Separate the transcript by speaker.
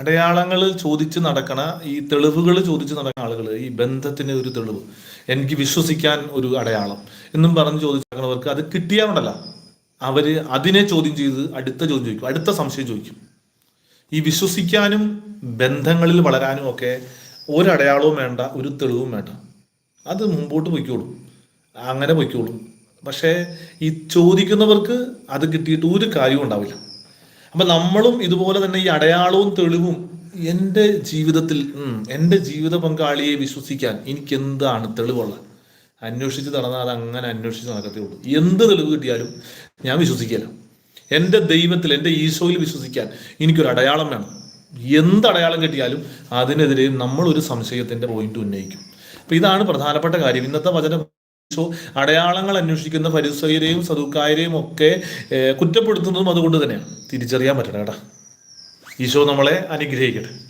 Speaker 1: അടയാളങ്ങൾ ചോദിച്ച് നടക്കണ ഈ തെളിവുകൾ ചോദിച്ച് നടക്കുന്ന ആളുകൾ ഈ ബന്ധത്തിന് ഒരു തെളിവ് എനിക്ക് വിശ്വസിക്കാൻ ഒരു അടയാളം എന്നും പറഞ്ഞ് ചോദിച്ച് നടക്കുന്നവർക്ക് അത് കിട്ടിയാണ്ടല്ല അവർ അതിനെ ചോദ്യം ചെയ്ത് അടുത്ത ചോദ്യം ചോദിക്കും അടുത്ത സംശയം ചോദിക്കും. ഈ വിശ്വസിക്കാനും ബന്ധങ്ങളിൽ വളരാനും ഒക്കെ ഒരടയാളവും വേണ്ട ഒരു തെളിവും വേണ്ട. അത് മുമ്പോട്ട് പൊയ്ക്കോളും. അങ്ങനെ പൊയ്ക്കോളും. പക്ഷേ ഈ ചോദിക്കുന്നവർക്ക് അത് കിട്ടിയിട്ട് ഒരു കാര്യവും ഉണ്ടാവില്ല. അപ്പൊ നമ്മളും ഇതുപോലെ തന്നെ ഈ അടയാളവും തെളിവും എന്റെ ജീവിതത്തിൽ എന്റെ ജീവിത പങ്കാളിയെ വിശ്വസിക്കാൻ എനിക്ക് എന്താണ് തെളിവുള്ള അന്വേഷിച്ച് നടന്നാൽ അങ്ങനെ അന്വേഷിച്ച് നടക്കത്തേ ഉള്ളൂ. എന്ത് തെളിവ് കിട്ടിയാലും ഞാൻ വിശ്വസിക്കില്ല. എന്റെ ദൈവത്തിൽ എന്റെ ഈശോയിൽ വിശ്വസിക്കാൻ എനിക്കൊരു അടയാളം വേണം. എന്ത് അടയാളം കിട്ടിയാലും അതിനെതിരെ നമ്മൾ ഒരു സംശയത്തിന്റെ പോയിന്റ് ഉന്നയിക്കും. അപ്പം ഇതാണ് പ്രധാനപ്പെട്ട കാര്യം. ഇന്നത്തെ വചനം അടയാളങ്ങൾ അന്വേഷിക്കുന്ന പരിസയരെയും സദുക്കായരെയും ഒക്കെ കുറ്റപ്പെടുത്തുന്നതും അതുകൊണ്ട് തന്നെയാണ്. തിരിച്ചറിയാൻ പറ്റണം കേട്ടാ. ഈശോ നമ്മളെ അനുഗ്രഹിക്കട്ടെ.